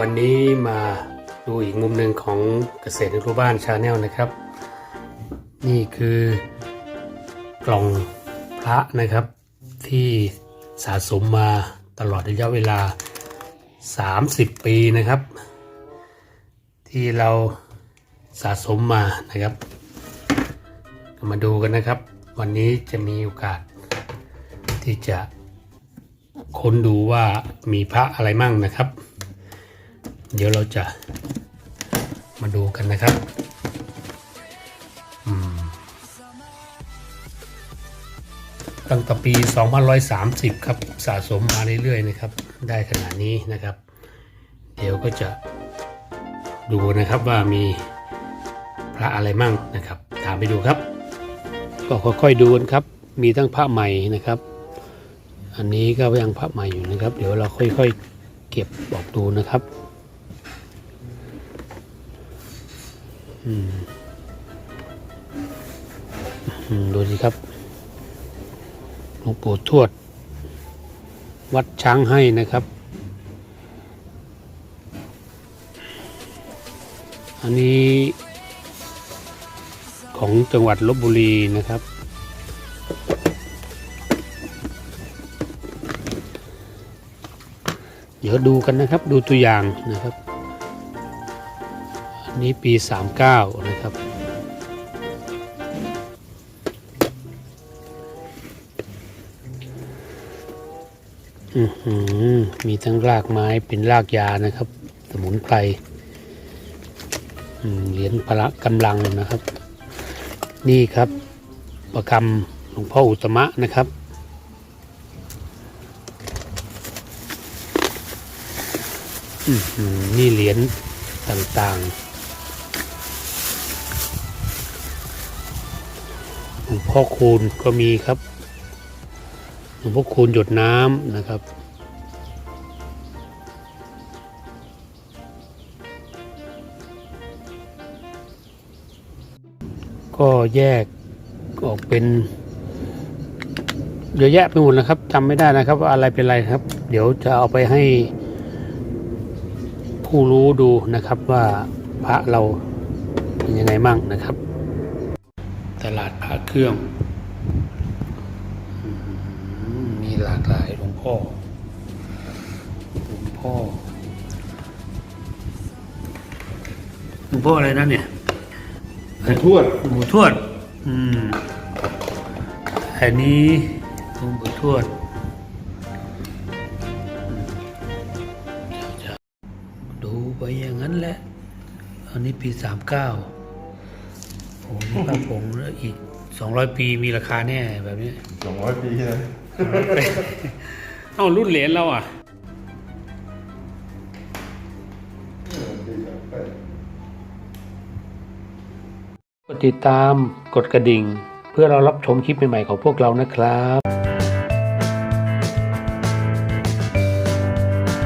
วันนี้มาดูอีกมุมหนึ่งของเกษตรในรูบ้านชาแนลนะครับ นี่คือกล่องพระนะครับ ที่สะสมมาตลอดระยะเวลา 30 ปีนะครับ ที่เราสะสมมานะครับมาดูกันนะครับ วันนี้จะมีโอกาสที่จะค้นดูว่ามีพระอะไรมั่งนะครับ เดี๋ยวเราจะมาดูกันนะครับตั้งแต่ปี 2130 ครับ สะสมมาเรื่อยๆนะครับ ได้ขนาดนี้นะครับ เดี๋ยวก็จะดูนะครับว่ามีพระอะไรมั่งนะครับ ตามไปดูครับ ก็ค่อยๆดูนครับ มีทั้งพระใหม่นะครับ อันนี้ก็ยังพระใหม่อยู่นะครับ เดี๋ยวเราค่อยๆ เก็บออกดูนะครับ อืมอืม ดูสิครับหลวงปู่ทวด วัดช้างให้นะครับ อันนี้ ของจังหวัดลบบุรีนะครับ เดี๋ยวดูกันนะครับ ดูตัวอย่างนะครับ นนี้ปี 39 นะครับอือหือมีทั้งรากไม้เป็นรากยานะครับ สมุนไพรเหรียญพละกำลังนะครับ นี่ครับประกรรมหลวงพ่ออุตมะนะครับอือหือนี่เหรียญต่างๆ งพ่อคูณก็มีครับหลวงพ่อคูณหยดน้ำนะครับก็แยกออกเป็นเยอะแยะไปหมดนะครับจำไม่ได้นะครับว่าอะไรเป็นอะไรครับ เดี๋ยวจะเอาไปให้ผู้รู้ดูนะครับว่าพระเราเป็นยังไงมั่งนะครับ ตลาดพระเครื่องอืมมีหลากหลายหลวงพ่อ หลวงพ่อ หลวงพ่ออะไรนะเนี่ยไอ้ทวดหลวงปู่ทวด อืมอันนี้หลวงปู่ทวดอืมจะดูไปอย่างนั้นแหละ อันนี้ปีสามเก้า โอ้นี่พระผงแล้วอีกสองร้อยปีมีราคาแน่แบบนี้สองร้อยปีเลยเอ้ารุ่นเหรียญเราอะกดติดตามกดกระดิ่ง เพื่อเรารับชมคลิปใหม่ๆของพวกเรานะครับ